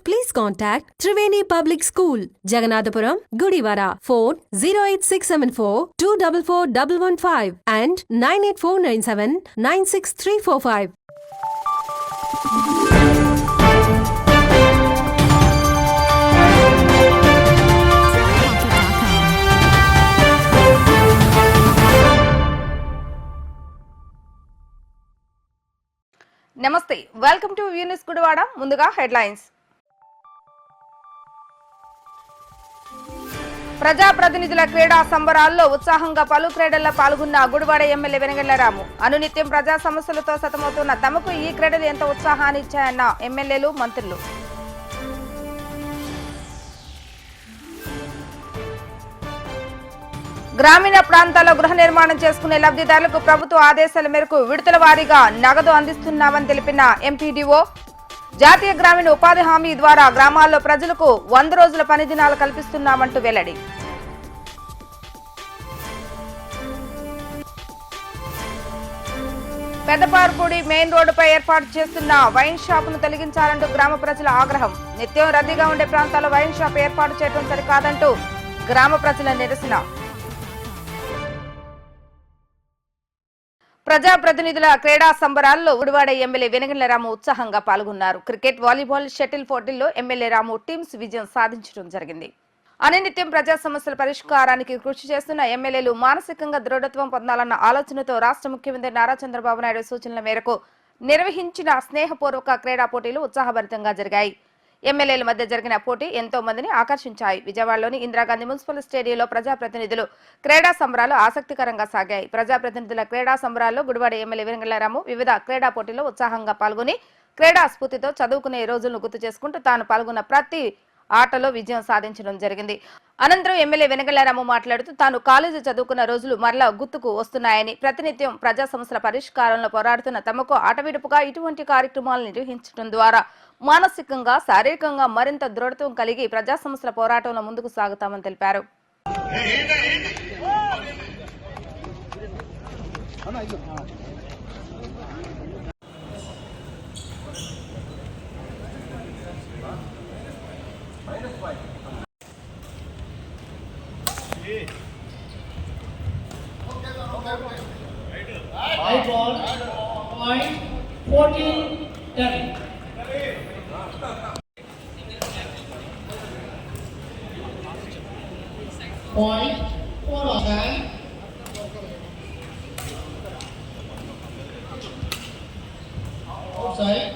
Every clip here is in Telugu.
please contact Triveni Public School, Jagannathpuram, Gudivara. Phone 08674 244115 and 98497 96345. నమస్తే వెల్కమ్ టు యూనిస్ గుడివాడ ముందుగా హెడ్లైన్స్ ప్రజాప్రతినిధుల క్రీడా సంబరాల్లో ఉత్సాహంగా పలు క్రీడల్లో పాల్గొన్న గుడివాడ ఎమ్మెల్యే వెనగళ్ళరాము అనునిత్యం ప్రజా సమస్యలతో సతమవుతున్న తమకు ఈ క్రీడలు ఎంత ఉత్సాహాన్ని ఇచ్చాయన్న ఎమ్మెల్యేలు మంత్రులు. గ్రామీణ ప్రాంతాల్లో గృహ నిర్మాణం చేసుకునే లబ్ధిదారులకు ప్రభుత్వ ఆదేశాల మేరకు విడతల వారీగా నగదు అందిస్తున్నామని తెలిపిన ఎంపీడీఓ జాతీయ గ్రామీణ ఉపాధి హామీ ద్వారా గ్రామాల్లో ప్రజలకు వంద రోజుల పని దినాలు కల్పిస్తున్నామంటూ వెల్లడి. పెద్దపార్పూడి మెయిన్ రోడ్డుపై ఏర్పాటు చేస్తున్న వైన్ షాపును తొలగించాలంటూ గ్రామ ప్రజల ఆగ్రహం. నిత్యం రద్దీగా ఉండే ప్రాంతాల్లో వైన్ షాప్ ఏర్పాటు చేయడం సరికాదంటూ గ్రామ ప్రజల నిరసన. ప్రజాప్రతినిధుల క్రీడా సంబరాల్లో ఉడివాడ ఎమ్మెల్యే వెనగండ్ల రాము ఉత్సాహంగా పాల్గొన్నారు. క్రికెట్ వాలీబాల్ షటిల్ పోటీల్లో ఎమ్మెల్యే రాము టీమ్స్ విజయం సాధించడం జరిగింది. అనినిత్యం ప్రజా సమస్యల పరిష్కారానికి కృషి చేస్తున్న ఎమ్మెల్యేలు మానసికంగా దృఢత్వం పొందాలన్న ఆలోచనతో రాష్ట్ర ముఖ్యమంత్రి నారా చంద్రబాబు నాయుడు సూచనల మేరకు నిర్వహించిన స్నేహపూర్వక క్రీడా పోటీలు ఉత్సాహభరితంగా జరిగాయి. ఎమ్మెల్యేల మధ్య జరిగిన పోటీ ఎంతో మందిని ఆకర్షించాయి. విజయవాడలోని ఇందిరాగాంధీ మున్సిపల్ స్టేడియంలో ప్రజాప్రతినిధులు క్రీడా సంబరాలు ఆసక్తికరంగా సాగాయి. ప్రజాప్రతినిధుల క్రీడా సంబరాల్లో గుడివాడ ఎమ్మెల్యే వెంగళరాము వివిధ క్రీడా పోటీల్లో ఉత్సాహంగా పాల్గొని క్రీడా స్ఫూర్తితో చదువుకునే రోజులను గుర్తు చేసుకుంటూ తాను పాల్గొన్న ప్రతి ఆటలో విజయం సాధించడం జరిగింది. అనంతరం ఎమ్మెల్యే వెనగలారాము మాట్లాడుతూ తాను కాలేజీ చదువుకున్న రోజులు మరలా గుర్తుకు వస్తున్నాయని ప్రతినిత్యం ప్రజా సమస్యల పరిష్కారంలో పోరాడుతున్న తమకు ఆటవిడుపుగా ఇటువంటి కార్యక్రమాలు నిర్వహించడం ద్వారా మానసికంగా శారీరకంగా మరింత దృఢత్వం కలిగి ప్రజా సమస్యల పోరాటంలో ముందుకు సాగుతామని తెలిపారు Right ball point fourteen ten. point for Rogan. Outside.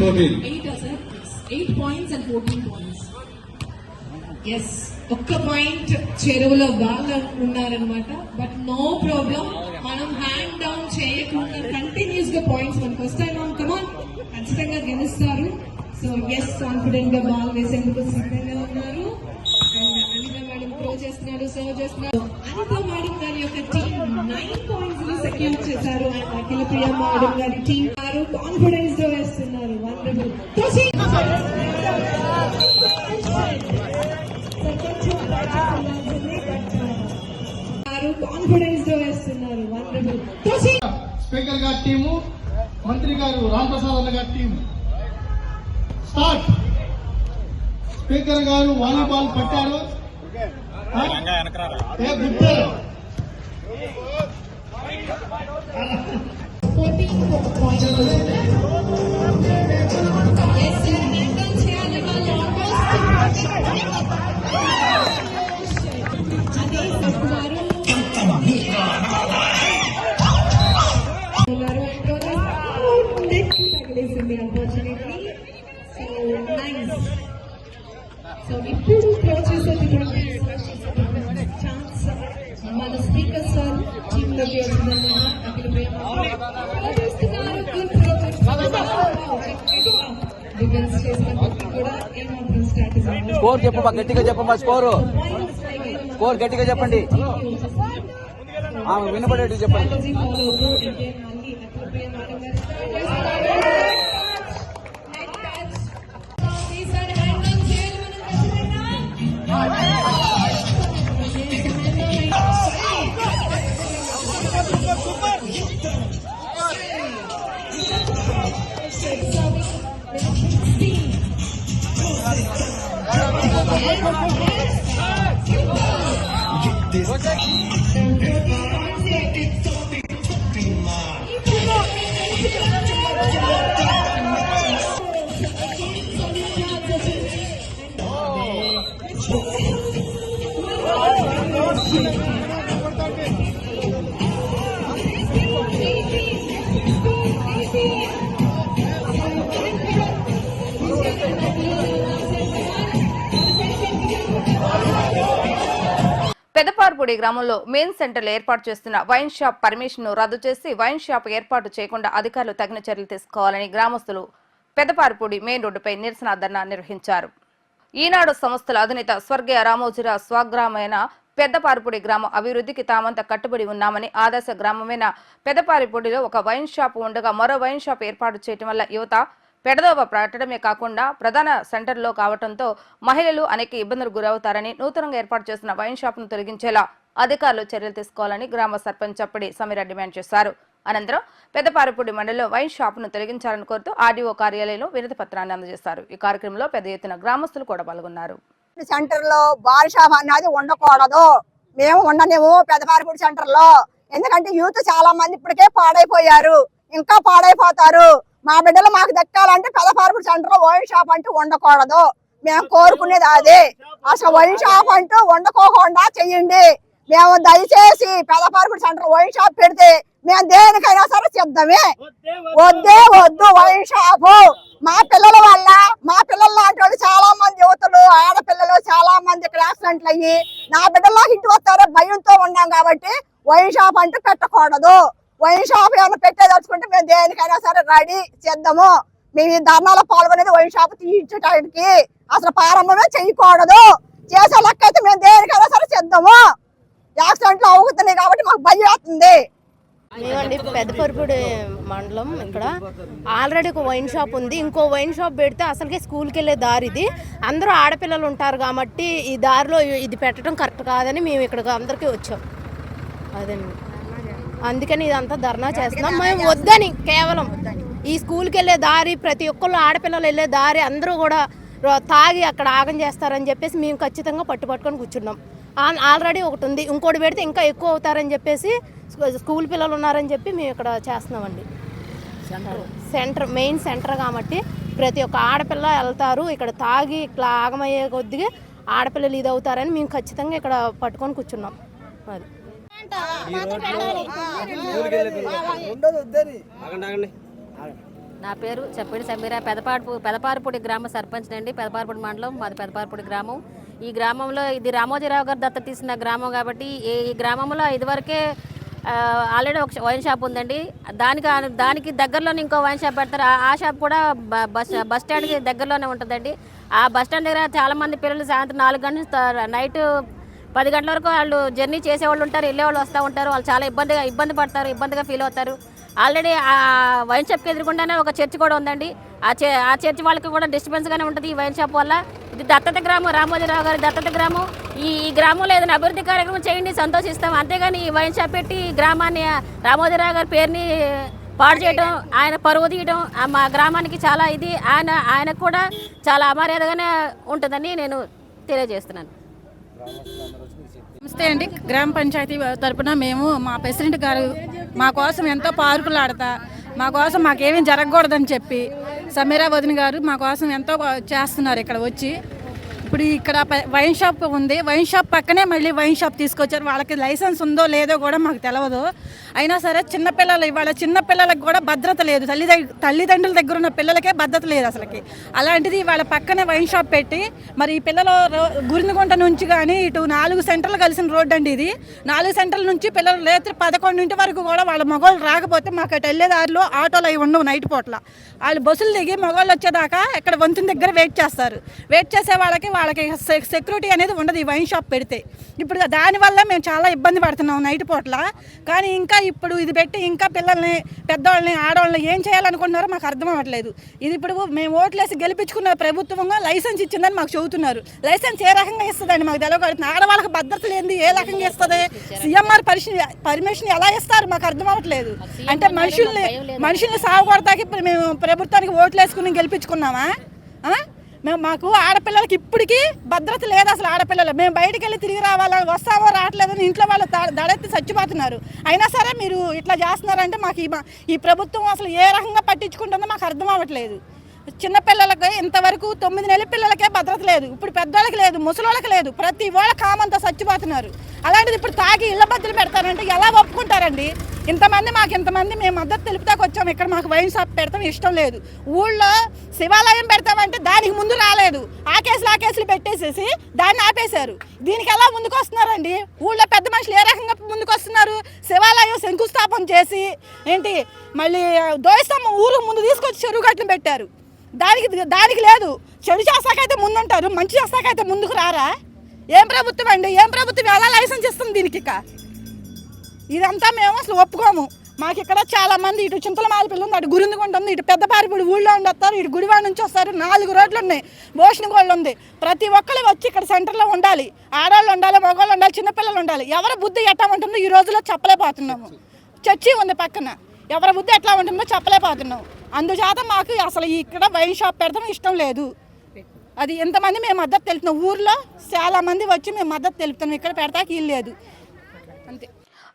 14 8 uh, sir. 8 points and ఒక్క పాయింట్ చెరువులో బాగా ఉన్నారనమాట బట్ నో ప్రాబ్లం మనం హ్యాండ్ డౌన్ చేయకుండా కంటిన్యూస్గా పాయింట్స్ మనకు వస్తాయి మనం కమాన్ ఖచ్చితంగా గెలుస్తారు. సో ఎస్ కాన్ఫిడెంట్గా బాల్ వేసేందుకు సిద్ధంగా ఉన్నారు. అండ్ మేడం ప్రో చేస్తున్నారు సర్వ్ చేస్తున్నారు అనిత మేడం గారి యొక్క టీం నైన్ పాయింట్స్ సెక్యూర్ చేశారు. అండ్ అఖిల ప్రియ మేడం గారి టీం గారు కాన్ఫిడెన్స్తో కాన్ఫిడెన్స్తో వేస్తున్నారు స్పీకర్ గారి టీము మంత్రి గారు రామ్ ప్రసాద్ అన్న గారి టీము. స్టార్ట్. స్పీకర్ గారు వాలీబాల్ పట్టారు. ఆ? ఏ గుడ్డే స్కోర్ చెప్పమ్మా గట్టిగా చెప్పమ్మా స్కోరు. స్కోర్ గట్టిగా చెప్పండి. ఆమె వినపడేట్టు చెప్పండి. this. What's that? పెదపార్పూడి గ్రామంలో మెయిన్ సెంటర్లు ఏర్పాటు చేస్తున్న వైన్ షాప్ పర్మిషన్ను రద్దు చేసి వైన్ షాప్ ఏర్పాటు చేయకుండా అధికారులు తగిన చర్యలు తీసుకోవాలని గ్రామస్తులు పెదపారుపూడి మెయిన్ రోడ్డుపై నిరసన ధర్నా నిర్వహించారు. ఈనాడు సంస్థల అధినేత స్వర్గీయ రామోజీరావు స్వగ్రామైన పెద్దపారిపూడి గ్రామ అభివృద్ధికి తామంతా కట్టుబడి ఉన్నామని ఆదర్శ గ్రామమైన పెద్దపారిపూడిలో ఒక వైన్ షాప్ ఉండగా మరో వైన్ షాప్ ఏర్పాటు చేయడం వల్ల యువత పెడదోవ పట్టడమే కాకుండా ప్రధాన సెంటర్లో కావడంతో మహిళలు అనేక ఇబ్బందులు గురవుతారని నూతనంగా ఏర్పాటు చేసిన వైన్ షాప్ను తొలగించేలా అధికారులు చర్యలు తీసుకోవాలని గ్రామ సర్పంచ్ చప్పడి సమీర డిమాండ్ చేశారు. అనంతరం పెద్దపారిపూడి మండలిలో వైన్ షాప్ను తొలగించాలని కోరుతూ ఆర్డీఓ కార్యాలయంలో వినతి పత్రాన్ని అందజేశారు. ఈ కార్యక్రమంలో పెద్ద ఎత్తున గ్రామస్తులు కూడా పాల్గొన్నారు. సెంటర్లో బార్ షాప్ అనేది ఉండకూడదు. మేము ఉండలేము పెదపారిపూడి సెంటర్లో ఎందుకంటే యూత్ చాలా మంది ఇప్పటికే పాడైపోయారు. ఇంకా పాడైపోతారు. మా బిడ్డలు మాకు దక్కాలంటే పెదపారిపూడి సెంటర్ వైన్ షాప్ అంటూ ఉండకూడదు మేము కోరుకునేది అదే. అసలు వైన్ షాప్ అంటూ ఉండకోకుండా చెయ్యండి. మేము దయచేసి పెదపారిపూడి సెంటర్ వైన్ షాప్ పెడితే మేము దేనికైనా సరే సిద్ధమే. వద్దే వద్దు వైన్ షాపు. మా పిల్లల వల్ల మా పిల్లల లాంటి వాళ్ళు చాలా మంది యువతులు ఆడపిల్లలు చాలా మంది ఇక్కడ యాక్సిడెంట్లు అయ్యి నా బిడ్డల్లో ఇంటికి వస్తారో భయంతో ఉన్నాం కాబట్టి వైన్ షాప్ అంటూ పెట్టకూడదు. వైన్ షాప్ ఏమైనా పెట్టేదలుచుకుంటే మేము దేనికైనా సరే రెడీ చేద్దాము. మేము ఈ ధర్నాలో పాల్గొనేది వైన్ షాప్ తీయించడానికి అసలు ప్రారంభమే చేయకూడదు. చేసే లెక్క అయితే మేము దేనికైనా సరే చేద్దాము. యాక్సిడెంట్లు అవుతున్నాయి కాబట్టి మాకు భయం వేస్తుంది. మేమండి పెద్దపరుపుడి మండలం ఇక్కడ. ఆల్రెడీ ఒక వైన్ షాప్ ఉంది. ఇంకో వైన్ షాప్ పెడితే అసలుకే స్కూల్కి వెళ్ళే దారి ఇది. అందరూ ఆడపిల్లలు ఉంటారు కాబట్టి ఈ దారిలో ఇది పెట్టడం కరెక్ట్ కాదని మేము ఇక్కడ అందరికీ వచ్చాం. అదండి. అందుకని ఇదంతా ధర్నా చేస్తున్నాం. మేము వద్దని కేవలం ఈ స్కూల్కి వెళ్ళే దారి ప్రతి ఒక్కళ్ళు ఆడపిల్లలు వెళ్ళే దారి అందరూ కూడా తాగి అక్కడ ఆగం చేస్తారని చెప్పేసి మేము ఖచ్చితంగా పట్టు పట్టుకొని కూర్చున్నాం ఆల్రెడీ ఒకటి ఉంది. ఇంకోటి పెడితే ఇంకా ఎక్కువ అవుతారని చెప్పేసి స్కూ- స్కూల్ పిల్లలు ఉన్నారని చెప్పి మేము ఇక్కడ చేస్తున్నామండి. సెంటర్. మెయిన్ సెంటర్ కాబట్టి ప్రతి ఒక్క ఆడపిల్ల వెళ్తారు. ఇక్కడ తాగి ఇట్లా ఆగమయ్యే కొద్దిగా ఆడపిల్లలు ఇది అవుతారని మేము ఖచ్చితంగా ఇక్కడ పట్టుకొని కూర్చున్నాం. అది. నా పేరు చెప్పండి సమీర. పెదపాడు పెదపారపూడి గ్రామ సర్పంచ్ అండి పెదపారపూడి మండలం మాది పెదపారపూడి గ్రామం. ఈ గ్రామంలో ఇది రామోజీరావు గారు దత్త తీసిన గ్రామం కాబట్టి ఈ ఈ గ్రామంలో ఇదివరకే ఆల్రెడీ ఒక వైన్ షాప్ ఉందండి. దానికి దానికి దగ్గరలోనే ఇంకో వైన్ షాప్ పెడతారు. ఆ- ఆ షాప్ కూడా బస్ బస్ స్టాండ్కి దగ్గరలోనే ఉంటుందండి. ఆ బస్ స్టాండ్ దగ్గర చాలా మంది పిల్లలు సాయంత్రం నాలుగు గంటల నైట్ పది గంటల వరకు వాళ్ళు జర్నీ చేసేవాళ్ళు ఉంటారు వెళ్ళేవాళ్ళు వస్తూ ఉంటారు వాళ్ళు చాలా ఇబ్బందిగా ఇబ్బంది పడతారు ఇబ్బందిగా ఫీల్ అవుతారు. ఆల్రెడీ ఆ వైన్ షాప్కి ఎదురుకుండానే ఒక చర్చ్ కూడా ఉందండి. ఆ చే ఆ చర్చ్ వాళ్ళకి కూడా డిస్టర్బెన్స్గానే ఉంటుంది ఈ వైన్ షాప్ వల్ల. ఇది దత్తత గ్రామం రామోజీరావు గారి దత్తత గ్రామం. ఈ ఈ గ్రామంలో ఏదైనా అభివృద్ధి కార్యక్రమం చేయండి సంతోషిస్తాం. అంతేగాని ఈ వైన్ షాప్ పెట్టి గ్రామాన్ని రామోజీరావు గారి పేరుని పాడు చేయడం ఆయన పరువు తీయడం మా గ్రామానికి చాలా ఇది. ఆయన ఆయనకు కూడా చాలా అమర్యాదగానే ఉంటుందని నేను తెలియజేస్తున్నాను. నమస్తే అండి. గ్రామ పంచాయతీ తరపున మేము మా ప్రెసిడెంట్ గారు మా కోసం ఎంతో పార్కులు ఆడతా మా కోసం మాకేమీ జరగకూడదని చెప్పి సమీరా వదిన గారు మా కోసం ఎంతో చేస్తున్నారు ఇక్కడ వచ్చి. ఇప్పుడు ఇక్కడ వైన్ షాప్ ఉంది. వైన్ షాప్ పక్కనే మళ్ళీ వైన్ షాప్ తీసుకొచ్చారు. వాళ్ళకి లైసెన్స్ ఉందో లేదో కూడా మాకు తెలియదు అయినా సరే చిన్నపిల్లలు ఇవాళ చిన్న పిల్లలకు కూడా భద్రత లేదు. తల్లి తల్లిదండ్రుల దగ్గర ఉన్న పిల్లలకే భద్రత లేదు అసలుకి. అలాంటిది వాళ్ళ పక్కనే వైన్ షాప్ పెట్టి మరి ఈ పిల్లలు గురినగుంట నుంచి కానీ ఇటు నాలుగు సెంటర్లు కలిసిన రోడ్డు అండి ఇది. నాలుగు సెంటర్ల నుంచి పిల్లలు రాత్రి పదకొండింటి వరకు కూడా వాళ్ళ మగవాళ్ళు రాకపోతే మాకు అటు ఆటోలు అవి ఉండవు నైట్ పూట్ల. వాళ్ళు బస్సులు దిగి మగవాళ్ళు వచ్చేదాకా ఇక్కడ వంతుని దగ్గర వెయిట్ చేస్తారు. వెయిట్ చేసే వాళ్ళకి వాళ్ళకి సె- సెక్యూరిటీ అనేది ఉండదు ఈ వైన్ షాప్ పెడితే. ఇప్పుడు దానివల్ల మేము చాలా ఇబ్బంది పడుతున్నాం నైట్ పూట్ల. కానీ ఇంకా ఇప్పుడు ఇది పెట్టి ఇంకా పిల్లల్ని పెద్దవాళ్ళని ఆడవాళ్ళని ఏం చేయాలనుకుంటున్నారో మాకు అర్థం అవ్వట్లేదు. ఇది ఇప్పుడు మేము ఓట్లేసి గెలిపించుకున్న ప్రభుత్వంగా లైసెన్స్ ఇచ్చిందని మాకు చెబుతున్నారు. లైసెన్స్ ఏ రకంగా ఇస్తుందండి మాకు తెలియకడుతుంది ఆడవాళ్ళకి భద్రత లేనిది ఏ రకంగా ఇస్తుంది? సీఎంఆర్ పరిశీ పర్మిషన్ ఎలా ఇస్తారు? మాకు అర్థం అవ్వట్లేదు. అంటే మనుషుల్ని మనుషుల్ని సాగుకొడతాకి ఇప్పుడు మేము ప్రభుత్వానికి ఓట్లు వేసుకుని గెలిపించుకున్నామా? ఆ? మేము మాకు ఆడపిల్లలకి ఇప్పటికీ భద్రత లేదు అసలు ఆడపిల్లలు. మేము బయటికి వెళ్ళి తిరిగి రావాలని వస్తావో రావట్లేదని ఇంట్లో వాళ్ళు దడెత్తి చచ్చిపోతున్నారు. అయినా సరే మీరు ఇట్లా చేస్తున్నారంటే మాకు ఈ మా- ఈ ప్రభుత్వం అసలు ఏ రకంగా పట్టించుకుంటుందో మాకు అర్థం అవ్వట్లేదు. చిన్నపిల్లలకి ఇంతవరకు తొమ్మిది నెలల పిల్లలకే భద్రత లేదు. ఇప్పుడు పెద్దోళ్ళకి లేదు ముసలోళ్ళకి లేదు. ప్రతి వాళ్ళ కామంతా చచ్చిపోతున్నారు. అలాంటిది ఇప్పుడు తాగి ఇళ్ళ బద్దలు పెడతారంటే ఎలా ఒప్పుకుంటారండి? ఇంతమంది మాకు ఇంతమంది మేము మద్దతు తెలుపుతాకు వచ్చాం. ఇక్కడ మాకు వైన్ షాప్ పెడతాం ఇష్టం లేదు. ఊళ్ళో శివాలయం పెడతామంటే దానికి ముందు రాలేదు. ఆ కేసులు ఆ కేసులు పెట్టేసేసి దాన్ని ఆపేశారు. దీనికి ఎలా ముందుకు వస్తున్నారండి? ఊళ్ళో పెద్ద మనుషులు ఏ రకంగా ముందుకు వస్తున్నారు? శివాలయం శంకుస్థాపన చేసి ఏంటి మళ్ళీ దోయిస్తమ్మ ఊరు ముందు తీసుకొచ్చి చెరువు గట్లు పెట్టారు. దానికి దానికి లేదు. చెడు చేస్తాకైతే ముందుంటారు మంచి చేస్తాకైతే ముందుకు రారా? ఏం ప్రభుత్వం అండి? ఏం ప్రభుత్వం? ఎలా లైసెన్స్ ఇస్తుంది దీనికి ఇక? ఇదంతా మేము అసలు ఒప్పుకోము. మాకు ఇక్కడ చాలా మంది ఇటు చింతల మాలపిల్లి ఉంది అటు గురిందుకుంట ఉంది ఇటు పెద్ద పారిపూడి ఊళ్ళో ఉండి వస్తారు ఇటు గుడివాడ నుంచి వస్తారు నాలుగు రోడ్లు ఉన్నాయి భోషణగోళ్ళు ఉంది. ప్రతి ఒక్కరు వచ్చి ఇక్కడ సెంటర్లో ఉండాలి. ఆడవాళ్ళు ఉండాలి మగవాళ్ళు ఉండాలి చిన్నపిల్లలు ఉండాలి. ఎవరి బుద్ధి ఎట్లా ఉంటుందో ఈ రోజుల్లో చెప్పలేకపోతున్నాము. చర్చి ఉంది పక్కన. ఎవరి బుద్ధి ఎట్లా ఉంటుందో చెప్పలేకపోతున్నాం అందుచేత మాకు అసలు ఇక్కడ వైన్ షాప్ పెడతాం ఇష్టం లేదు. అది ఎంతమంది మేము మద్దతు తెలుపుతున్నాం. ఊర్లో చాలా మంది వచ్చి మేము మద్దతు తెలుపుతున్నాం. ఇక్కడ పెడతాకి ఇల్లు లేదు. అంతే.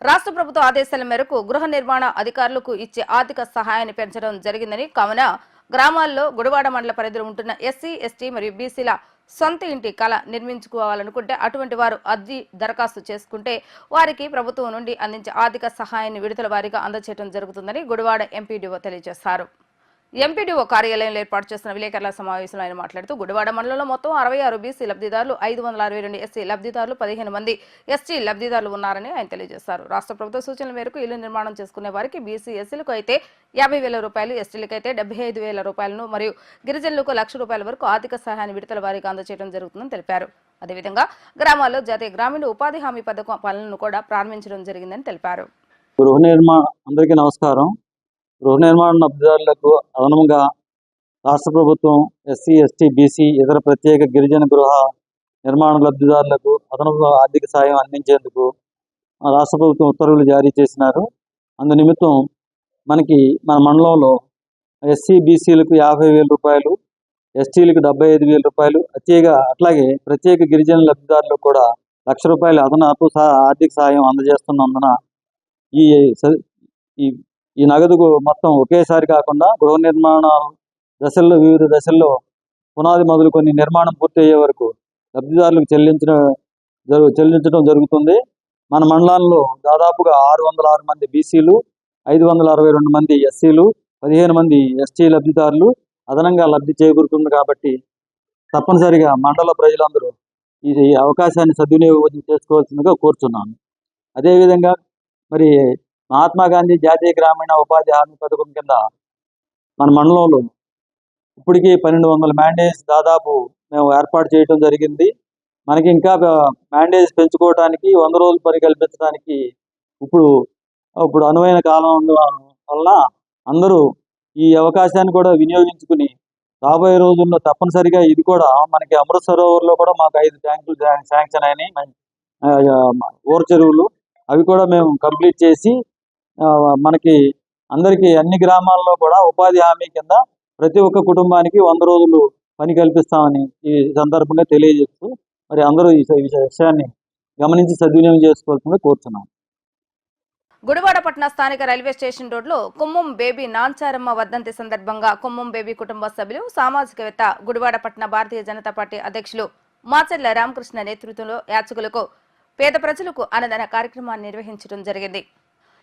రాష్ట్ర ప్రభుత్వ ఆదేశాల మేరకు గృహ నిర్మాణ అధికారులకు ఇచ్చే ఆర్థిక సహాయాన్ని పెంచడం జరిగిందని కావున గ్రామాల్లో గుడివాడ మండల పరిధిలో ఉంటున్న ఎస్సీ ఎస్టీ మరియు బీసీల సొంత ఇంటి కళ నిర్మించుకోవాలనుకుంటే అటువంటి వారు అర్జీ దరఖాస్తు చేసుకుంటే వారికి ప్రభుత్వం నుండి అందించే ఆర్థిక సహాయాన్ని విడుదల వారీగా అందజేయడం జరుగుతుందని గుడివాడ ఎంపీడీఓ తెలియజేశారు. ఎంపీడీఓ కార్యాలయంలో ఏర్పాటు చేసిన విలేకరుల సమావేశంలో ఆయన మాట్లాడుతూ గుడివాడ మండలంలో మొత్తం అరవై ఆరు బీసీ లబ్ధిదారులు ఐదు వందల అరవై రెండు ఎస్సీ లబ్ధిదారులు పదిహేను మంది ఎస్టీ లబ్ధిదారులు ఉన్నారని ఆయన తెలియజేశారు. రాష్ట్ర ప్రభుత్వ సూచనల మేరకు ఇల్లు నిర్మాణం చేసుకునే వారికి బీసీ ఎస్సీలకు అయితే యాభై వేల రూపాయలు ఎస్టీలకు అయితే డెబ్బై ఐదు వేల రూపాయలను మరియు గిరిజనులకు లక్ష రూపాయల వరకు ఆర్థిక సహాయాన్ని విడతల వారికి అందజేయడం జరుగుతుందని తెలిపారు. అదేవిధంగా గ్రామాల్లో జాతీయ గ్రామీణ ఉపాధి హామీ పథకం పనులను కూడా ప్రారంభించడం జరిగిందని తెలిపారు. గృహ నిర్మాణ అందరికీ నమస్కారం. గృహ నిర్మాణ లబ్ధిదారులకు అదనంగా రాష్ట్ర ప్రభుత్వం ఎస్సీ ఎస్టీ బీసీ ఇతర ప్రత్యేక గిరిజన గృహ నిర్మాణ లబ్ధిదారులకు అదనపు ఆర్థిక సాయం అందించేందుకు రాష్ట్ర ప్రభుత్వం ఉత్తర్వులు జారీ చేసినారు. అందు నిమిత్తం మనకి మన మండలంలో ఎస్సీ బీసీలకు యాభై వేల రూపాయలు ఎస్టీలకు డెబ్బై ఐదు వేల రూపాయలు ప్రత్యేక అట్లాగే ప్రత్యేక గిరిజన లబ్ధిదారులకు కూడా లక్ష రూపాయలు అదనపు ఆర్థిక సాయం అందజేస్తున్నందున ఈ స- ఈ ఈ నగదుకు మొత్తం ఒకేసారి కాకుండా గృహ నిర్మాణ దశల్లో వివిధ దశల్లో పునాది మొదలుకొని నిర్మాణం పూర్తి అయ్యే వరకు లబ్ధిదారులకు చెల్లించడం జరుగు చెల్లించడం జరుగుతుంది. మన మండలాల్లో దాదాపుగా ఆరు వందల ఆరు మంది బీసీలు ఐదు వందల అరవై రెండు మంది ఎస్సీలు పదిహేను మంది ఎస్టీ లబ్ధిదారులు అదనంగా లబ్ధి చేకూరుతుంది కాబట్టి తప్పనిసరిగా మండల ప్రజలందరూ ఈ అవకాశాన్ని సద్వినియోగం చేసుకోవాల్సిందిగా కోరుచున్నాను. అదేవిధంగా మరి మహాత్మా గాంధీ జాతీయ గ్రామీణ ఉపాధి హామీ పథకం కింద మన మండలంలో ఇప్పటికీ పన్నెండు వందల మ్యాండేజ్ దాదాపు మేము ఏర్పాటు చేయడం జరిగింది. మనకి ఇంకా మ్యాండేజ్ పెంచుకోవడానికి వంద రోజులు పని కల్పించడానికి ఇప్పుడు ఇప్పుడు అనువైన కాలం ఉండడం వలన అందరూ ఈ అవకాశాన్ని కూడా వినియోగించుకుని రాబోయే రోజుల్లో తప్పనిసరిగా ఇది కూడా మనకి అమృత్ సరోవర్లో కూడా మాకు ఐదు ట్యాంకులు శాంక్షన్ అయినాయి. ఊర చెరువులు అవి కూడా మేము కంప్లీట్ చేసి మనకి అందరికీ అన్ని గ్రామాల్లో కూడా ఉపాధి హామీ కింద ప్రతి ఒక్క కుటుంబానికి వంద రోజులు పని కల్పిస్తామని ఈ సందర్భంగా తెలియజేస్తూ మరి అందరూ ఈ విషయాన్ని గమనించి సద్వినియోగం చేసుకోవాల్సిందిగా కోరుతున్నాం గుడివాడ పట్టణ స్థానిక రైల్వే స్టేషన్ రోడ్లో కుమ్మం బేబీ నాంచారమ్మ వర్ధంతి సందర్భంగా కుమ్మం బేబీ కుటుంబ సభ్యులు సామాజికవేత్త గుడివాడ పట్టణ భారతీయ జనతా పార్టీ అధ్యక్షులు మాచర్ల రామకృష్ణ నేతృత్వంలో యాచకులకు పేద ప్రజలకు అన్నదాన కార్యక్రమాన్ని నిర్వహించడం జరిగింది.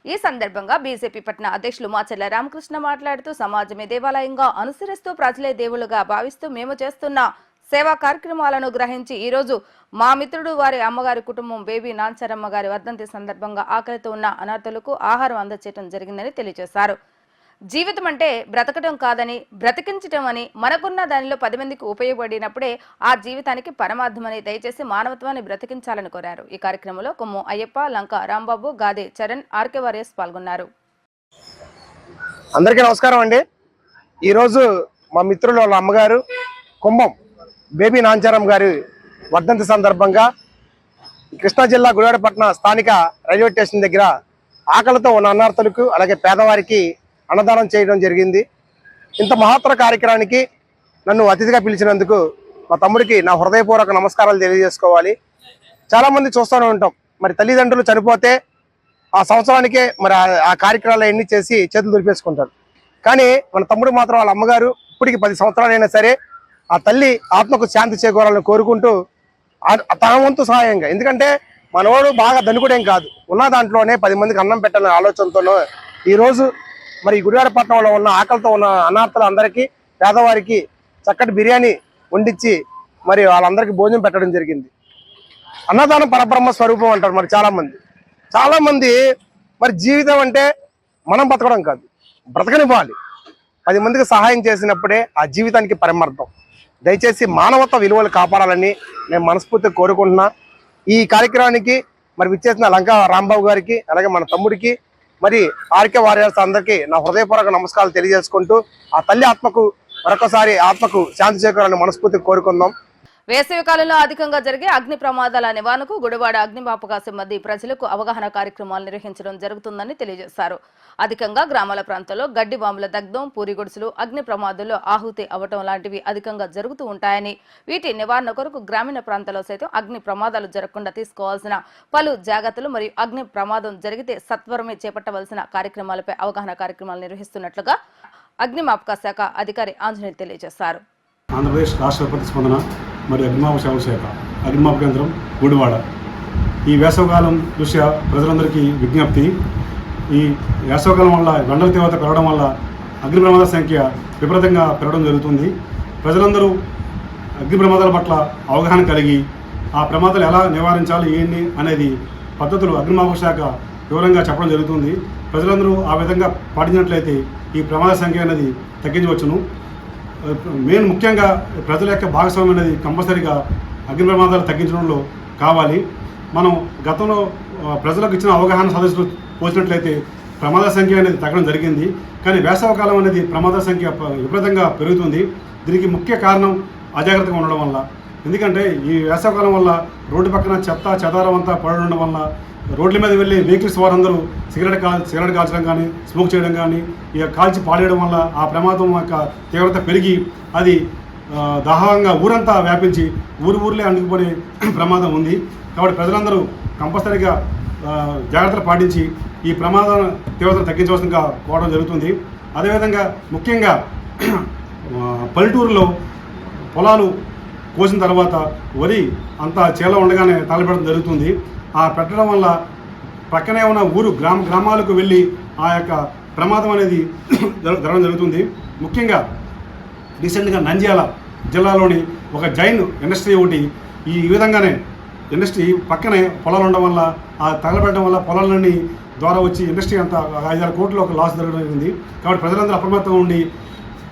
ఈ సందర్భంగా బీజేపీ పట్టణ అధ్యక్షులు మాచెల్ల రామకృష్ణ మాట్లాడుతూ సమాజమే దేవాలయంగా అనుసరిస్తూ ప్రజలే దేవులుగా భావిస్తూ మేము చేస్తున్న సేవా కార్యక్రమాలను గ్రహించి ఈ రోజు మా మిత్రుడు వారి అమ్మగారి కుటుంబం బేబీ నాన్సరమ్మ గారి వర్ధంతి సందర్భంగా ఆకలితో ఉన్న అనాథులకు ఆహారం అందచేయడం జరిగిందని తెలియజేశారు. జీవితం అంటే బ్రతకడం కాదని బ్రతికించటం అని మనకున్న దానిలో పది మందికి ఉపయోగపడినప్పుడే ఆ జీవితానికి పరమార్థమని దయచేసి మానవత్వాన్ని బ్రతికించాలని కోరారు. ఈ కార్యక్రమంలో కొమ్ము అయ్యప్ప లంక రాంబాబు గాదే చరణ్ ఆర్కే వారియస్ పాల్గొన్నారు. అందరికీ నమస్కారం అండి. ఈరోజు మా మిత్రులు వాళ్ళ అమ్మగారు కుంభం బేబీ నాంచారం గారి వర్ధంతి సందర్భంగా కృష్ణా జిల్లా గుడివాడపట్నం స్థానిక రైల్వే స్టేషన్ దగ్గర ఆకలితో ఉన్న అన్నార్థులకు అలాగే పేదవారికి అన్నదానం చేయడం జరిగింది. ఇంత మహత్తర కార్యక్రమానికి నన్ను అతిథిగా పిలిచినందుకు మా తమ్ముడికి నా హృదయపూర్వక నమస్కారాలు తెలియజేసుకోవాలి. చాలామంది చూస్తూనే ఉంటాం. మరి తల్లిదండ్రులు చనిపోతే ఆ సంవత్సరానికే మరి ఆ- కార్యక్రమాలు ఎన్ని చేసి చేతులు దులిపేసుకుంటారు. కానీ మన తమ్ముడు మాత్రం వాళ్ళ అమ్మగారు ఇప్పటికి పది సంవత్సరాలైనా సరే ఆ తల్లి ఆత్మకు శాంతి చేకూరాలని కోరుకుంటూ తనవంతు తన వంతు సహాయంగా. ఎందుకంటే మనవాడు బాగా ధనుకుడేం కాదు. ఉన్న దాంట్లోనే పది మందికి అన్నం పెట్టాలనే ఆలోచనతోనూ ఈరోజు మరి ఈ గుడివాడపట్నంలో ఉన్న ఆకలితో ఉన్న అనాథులు అందరికీ పేదవారికి చక్కటి బిర్యానీ వండించి మరి వాళ్ళందరికీ భోజనం పెట్టడం జరిగింది. అన్నదానం పరబ్రహ్మ స్వరూపం అంటారు మరి చాలామంది. చాలామంది మరి జీవితం అంటే మనం బతకడం కాదు బ్రతకనివ్వాలి. పది మందికి సహాయం చేసినప్పుడే ఆ జీవితానికి పరిమర్థం. దయచేసి మానవత్వ విలువలు కాపాడాలని నేను మనస్ఫూర్తిగా కోరుకుంటున్నా. ఈ కార్యక్రమానికి మరి విచ్చేసిన లంకా రాంబాబు గారికి అలాగే మన తమ్ముడికి మరి ఆర్కే వారియర్స్ అందరికీ నా హృదయపూర్వక నమస్కారాలు తెలియజేసుకుంటూ ఆ తల్లి ఆత్మకు మరొకసారి ఆత్మకు శాంతి చేకూరాలని మనస్ఫూర్తి కోరుకుందాం. వేసవి కాలంలో అధికంగా జరిగే అగ్ని ప్రమాదాల నివారణకు గుడివాడ అగ్నిమాపక సిబ్బంది ప్రజలకు అవగాహన కార్యక్రమాలు నిర్వహించడం జరుగుతుందని తెలియజేశారు. అధికంగా గ్రామాల ప్రాంతాల్లో గడ్డి బాంబుల దగ్ధం పూరి గుడిసెలు అగ్ని ప్రమాదాల్లో ఆహుతి అవ్వటం లాంటివి అధికంగా జరుగుతూ ఉంటాయని వీటి నివారణ కొరకు గ్రామీణ ప్రాంతాల్లో సైతం అగ్ని ప్రమాదాలు జరగకుండా తీసుకోవాల్సిన పలు జాగ్రత్తలు మరియు అగ్ని ప్రమాదం జరిగితే సత్వరమే చేపట్టవలసిన కార్యక్రమాలపై అవగాహన కార్యక్రమాలు నిర్వహిస్తున్నట్లుగా అగ్నిమాపక శాఖ అధికారి ఆంజనేయులు తెలియజేశారు. ఆంధ్రప్రదేశ్ రాష్ట్ర ప్రతిస్పందన మరియు అగ్నిమాపక సేవల శాఖ అగ్నిమాపక కేంద్రం గుడివాడ. ఈ వేసవకాలం దృష్ట్యా ప్రజలందరికీ విజ్ఞప్తి ఈ వేసవకాలం వల్ల ఎండల తీవ్రత పెరగడం వల్ల అగ్ని ప్రమాదాల సంఖ్య విపరీతంగా పెరగడం జరుగుతుంది. ప్రజలందరూ అగ్ని ప్రమాదాల పట్ల అవగాహన కలిగి ఆ ప్రమాదాలు ఎలా నివారించాలి ఏంటి అనేది పద్ధతులు అగ్నిమాపక శాఖ వివరంగా చెప్పడం జరుగుతుంది. ప్రజలందరూ ఆ విధంగా పాటించినట్లయితే ఈ ప్రమాద సంఖ్య అనేది తగ్గించవచ్చును. మెయిన్ ముఖ్యంగా ప్రజల యొక్క భాగస్వామ్యం అనేది కంపల్సరీగా అగ్ని ప్రమాదాలు తగ్గించడంలో కావాలి. మనం గతంలో ప్రజలకు ఇచ్చిన అవగాహన సదస్సులు పోసినట్లయితే ప్రమాద సంఖ్య అనేది తగ్గడం జరిగింది. కానీ వేసవకాలం అనేది ప్రమాద సంఖ్య విపరీతంగా పెరుగుతుంది. దీనికి ముఖ్య కారణం అజాగ్రత్తగా ఉండడం వల్ల. ఎందుకంటే ఈ వేసవకాలం వల్ల రోడ్డు పక్కన చెత్త చెదారం అంతా పడడం వల్ల రోడ్ల మీద వెళ్ళి వెహికల్స్ వారందరూ సిగరెట్ కాల్ సిగరెట్ కాల్చడం కానీ స్మోక్ చేయడం కానీ ఇక కాల్చి పాడేయడం వల్ల ఆ ప్రమాదం యొక్క తీవ్రత పెరిగి అది దాహంగా ఊరంతా వ్యాపించి ఊరు ఊర్లే అంటుకుపోయే ప్రమాదం ఉంది. కాబట్టి ప్రజలందరూ కంపల్సరీగా జాగ్రత్తలు పాటించి ఈ ప్రమాదం తీవ్రతను తగ్గించవలసిందిగా కోవడం జరుగుతుంది. అదేవిధంగా ముఖ్యంగా పల్లెటూరులో పొలాలు కోసిన తర్వాత వరి అంతా చేలో ఉండగానే తలపెట్టడం జరుగుతుంది. ఆ పెట్టడం వల్ల పక్కనే ఉన్న ఊరు గ్రామ గ్రామాలకు వెళ్ళి ఆ యొక్క ప్రమాదం అనేది జరగడం జరుగుతుంది. ముఖ్యంగా రీసెంట్గా నంద్యాల జిల్లాలోని ఒక జైన్ ఇండస్ట్రీ ఒకటి ఈ విధంగానే ఇండస్ట్రీ పక్కనే పొలాలు ఉండడం వల్ల ఆ తగలబెట్టడం వల్ల పొలాలన్నీ ద్వారా వచ్చి ఇండస్ట్రీ అంతా ఐదు ఆరు కోట్లు ఒక లాస్ జరగడం జరిగింది. కాబట్టి ప్రజలందరూ అప్రమత్తంగా ఉండి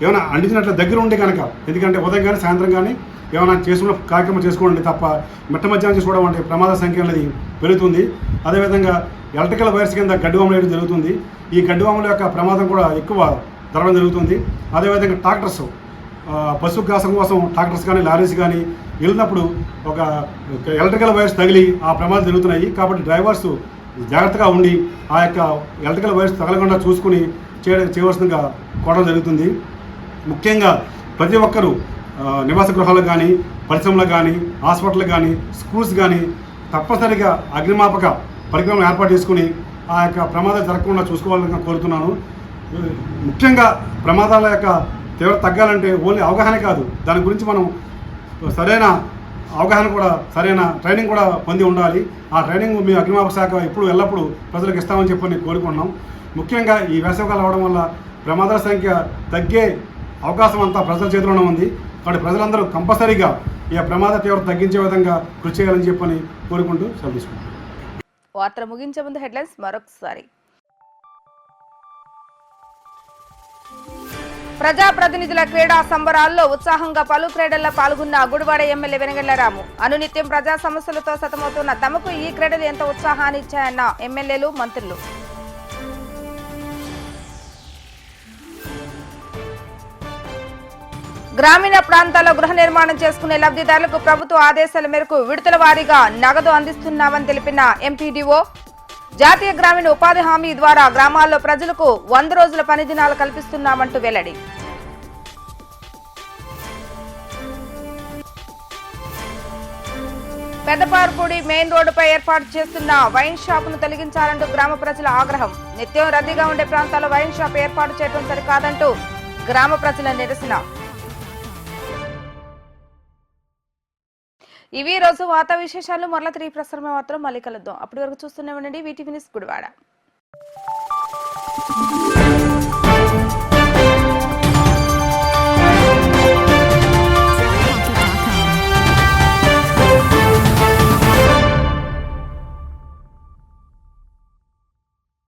ఏమైనా అందించినట్లు దగ్గర ఉండి కనుక ఎందుకంటే ఉదయం కానీ సాయంత్రం కానీ ఏమైనా చేసుకున్న కార్యక్రమం చేసుకోండి తప్ప మిట్ట మధ్యాహ్నం చేసుకోవడం అంటే ప్రమాద సంఖ్య అనేది పెరుగుతుంది. అదేవిధంగా ఎలక్ట్రికల్ వైర్స్ కింద గడ్డివాములు వేయడం జరుగుతుంది. ఈ గడ్డివాముల యొక్క ప్రమాదం కూడా ఎక్కువ జరగడం జరుగుతుంది. అదేవిధంగా ట్రాక్టర్స్ పశు గ్రాసం కోసం ట్రాక్టర్స్ కానీ లారీస్ కానీ వెళ్ళినప్పుడు ఒక ఎలక్ట్రికల్ వైర్స్ తగిలి ఆ ప్రమాదం జరుగుతున్నాయి. కాబట్టి డ్రైవర్స్ జాగ్రత్తగా ఉండి ఆ యొక్క ఎలక్ట్రికల్ వైర్స్ తగలకుండా చూసుకుని చేయ చేయవలసిందిగా కోవడం జరుగుతుంది. ముఖ్యంగా ప్రతి ఒక్కరూ నివాస గృహాలకు కానీ పరిశ్రమలకు కానీ హాస్పిటల్ కానీ స్కూల్స్ కానీ తప్పనిసరిగా అగ్నిమాపక పరికరం ఏర్పాటు చేసుకుని ఆ యొక్క ప్రమాదాలు జరగకుండా చూసుకోవాలని కోరుతున్నాను. ముఖ్యంగా ప్రమాదాల యొక్క తీవ్ర తగ్గాలంటే ఓన్లీ అవగాహన కాదు. దాని గురించి మనం సరైన అవగాహన కూడా సరైన ట్రైనింగ్ కూడా పొంది ఉండాలి. ఆ ట్రైనింగ్ మీ అగ్నిమాపక శాఖ ఎప్పుడు ఎల్లప్పుడూ ప్రజలకు ఇస్తామని చెప్పని కోరుకున్నాం ముఖ్యంగా ఈ వేసవకాలం అవడం వల్ల ప్రమాదాల సంఖ్య తగ్గే అవకాశం అంతా ప్రజల చేతిలోనే ఉంది. కాబట్టి ప్రజలందరూ కంపల్సరీగా ఈ ప్రమాద తీవ్రత తగ్గించే విధంగా కృషి చేయాలని చెప్పని కోరుకుంటూ సెలవు తీసుకుంటాం ముగించే ముందు హెడ్లైన్స్ మరొకసారి. ప్రజాప్రతినిధుల క్రీడా సంబరాల్లో ఉత్సాహంగా పలు క్రీడల్లో పాల్గొన్న గుడివాడ ఎమ్మెల్యే వెనగళ్ళరాము అనునిత్యం ప్రజా సమస్యలతో సతమవుతున్న తమకు ఈ క్రీడలు ఎంత ఉత్సాహాన్ని ఇచ్చాయన్న ఎమ్మెల్యేలు మంత్రులు. గ్రామీణ ప్రాంతాల్లో గృహ నిర్మాణం చేసుకునే లబ్ధిదారులకు ప్రభుత్వ ఆదేశాల మేరకు విడతల వారీగా నగదు అందిస్తున్నామని తెలిపిన ఎంపీడీఓ జాతీయ గ్రామీణ ఉపాధి హామీ ద్వారా గ్రామాల్లో ప్రజలకు వంద రోజుల పని దినాలు కల్పిస్తున్నామంటూ వెల్లడి. పెద్దపారుపూడి మెయిన్ రోడ్డుపై ఏర్పాటు చేస్తున్న వైన్ షాపును తొలగించాలంటూ గ్రామ ప్రజల ఆగ్రహం. నిత్యం రద్దీగా ఉండే ప్రాంతాల్లో వైన్ షాప్ ఏర్పాటు చేయడం సరికాదంటూ గ్రామ ప్రజల నిరసన. ఇవి రోజు వార్తా విశేషాలు. మరల తిరిగి ప్రసారమే మాత్రం మళ్ళీ కలుద్దాం. అప్పటి వరకు చూస్తూనే ఉండండి. VTV news Gudivada.